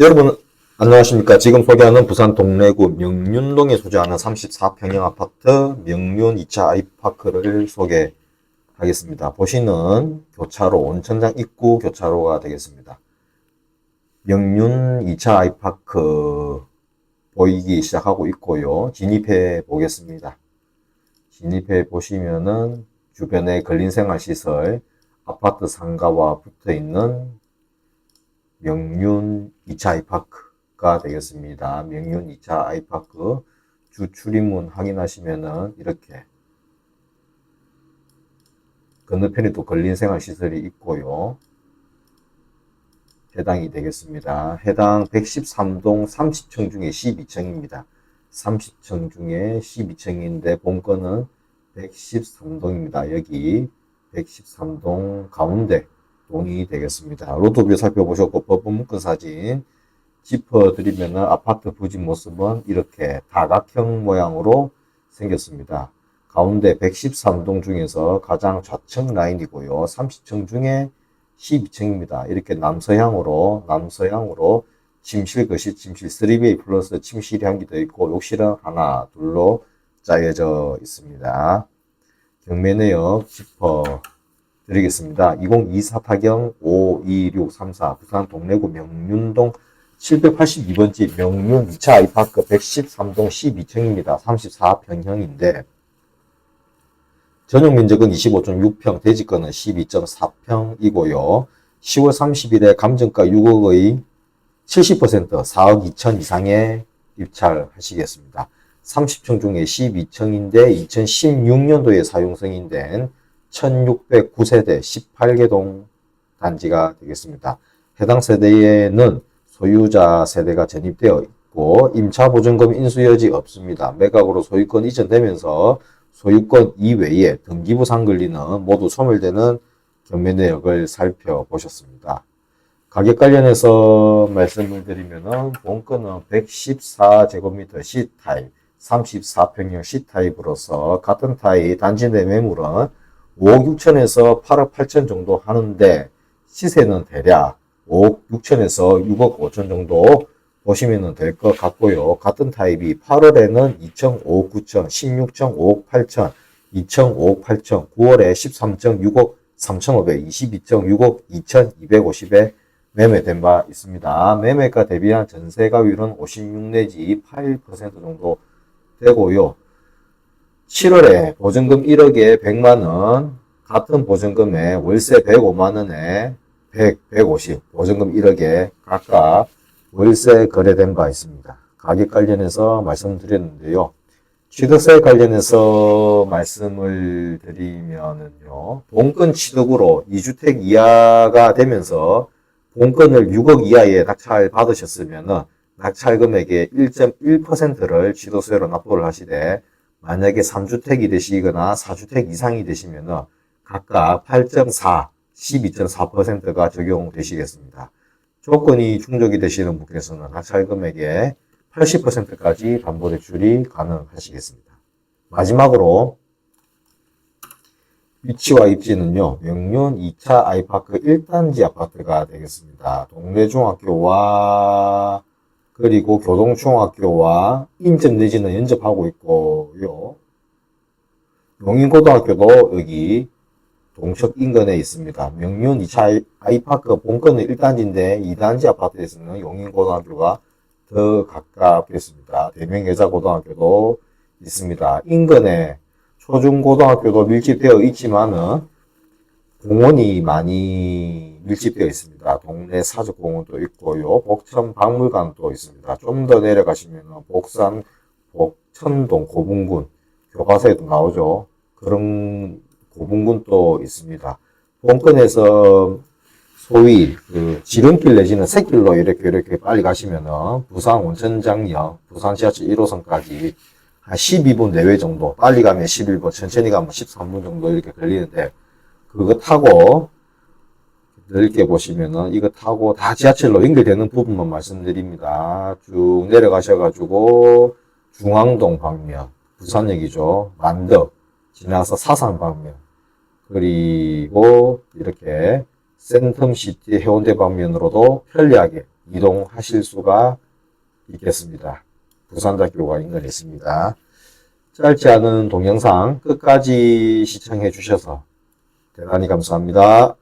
여러분 안녕하십니까. 지금 소개하는 부산 동래구 명륜동에 소재하는 34평형 아파트 명륜 2차 아이파크를 소개하겠습니다. 보시는 교차로 온천장 입구 교차로가 되겠습니다. 명륜 2차 아이파크 보이기 시작하고 있고요. 진입해 보겠습니다. 진입해 보시면은 주변에 근린생활시설 아파트 상가와 붙어 있는 명륜 2차 아이파크가 되겠습니다. 명륜 2차 아이파크 주 출입문 확인하시면은 이렇게 건너편에 또 근린생활시설이 있고요. 해당이 되겠습니다. 해당 113동 30층 중에 12층입니다. 30층 중에 12층인데 본건은 113동입니다. 여기 113동 가운데 동이 되겠습니다. 로또뷰 살펴보셨고 묶은 사진 짚어드리면 아파트 부지 모습은 이렇게 다각형 모양으로 생겼습니다. 가운데 113동 중에서 가장 좌측 라인이고요. 30층 중에 12층입니다. 이렇게 남서향으로 남서향으로 침실, 거실, 침실 3베이 플러스 개더 있고 욕실은 하나, 둘로 짜여져 있습니다. 경매내역 짚어 드리겠습니다. 2024 타경 52634 부산 동래구 명륜동 782번 지 명륜 2차 아이파크 113동 12층입니다. 34평형인데 전용 면적은 25.6평, 대지권은 12.4평이고요. 10월 30일에 감정가 6억의 70% 4억 2천 이상에 입찰하시겠습니다. 30층 중에 12층인데 2016년도에 사용승인된 1609세대 18개 동 단지가 되겠습니다. 해당 세대에는 소유자 세대가 전입되어 있고 임차보증금 인수 여지 없습니다. 매각으로 소유권 이전되면서 소유권 이외에 등기부 상근리는 모두 소멸되는 경매 내역을 살펴보셨습니다. 가격 관련해서 말씀을 드리면은 본건은 114제곱미터 C타입, 34평형 C타입으로서 같은 타입 단지 내 매물은 5억 6천에서 8억 8천 정도 하는데 시세는 대략 5억 6천에서 6억 5천 정도 보시면 될 것 같고요. 같은 타입이 8월에는 2천 5억 9천, 16천 5억 8천, 2천 5억 8천, 9월에 13천 6억 3,500, 22천 6억 2,250에 매매된 바 있습니다. 매매가 대비한 전세가율은 56 내지 8% 정도 되고요. 7월에 보증금 1억에 100만원, 같은 보증금에 월세 105만원에 100, 150, 보증금 1억에 각각 월세 거래된 바 있습니다. 가격 관련해서 말씀드렸는데요. 취득세 관련해서 말씀을 드리면은요, 본건 취득으로 2주택 이하가 되면서 본건을 6억 이하에 낙찰 받으셨으면은 낙찰 금액의 1.1%를 취득세로 납부를 하시되 만약에 3주택이 되시거나 4주택 이상이 되시면은 각각 8.4, 12.4%가 적용되시겠습니다. 조건이 충족이 되시는 분께서는 낙찰 금액의 80%까지 담보대출이 가능하시겠습니다. 마지막으로 위치와 입지는요, 명륜 2차 아이파크 1단지 아파트가 되겠습니다. 동래중학교와 그리고 교동중학교와 인접 내지는 연접하고 있고요. 용인고등학교도 여기 동척 인근에 있습니다. 명륜 2차 아이파크 본건은 1단지인데 2단지 아파트에서는 용인고등학교가 더 가깝겠습니다. 대명여자고등학교도 있습니다. 인근에 초중고등학교도 밀집되어 있지만은 공원이 많이 밀집되어 있습니다. 동네 사적공원도 있고요. 복천 박물관도 있습니다. 좀 더 내려가시면 복산, 복천동, 고분군, 교과서에도 나오죠. 그런 고분군도 있습니다. 본건에서 소위 그 지름길 내지는 새길로 이렇게 이렇게 빨리 가시면은 부산 온천장역, 부산 지하철 1호선까지 한 12분 내외 정도, 빨리 가면 11분, 천천히 가면 13분 정도 이렇게 걸리는데 그거 타고 넓게 보시면은 이거 타고 다 지하철로 연결되는 부분만 말씀드립니다. 쭉 내려가셔가지고 중앙동 방면, 부산역이죠. 만덕 지나서 사상 방면 그리고 이렇게 센텀시티 해운대 방면으로도 편리하게 이동하실 수가 있겠습니다. 부산대학교가 인근했습니다. 짧지 않은 동영상 끝까지 시청해 주셔서 대단히 감사합니다.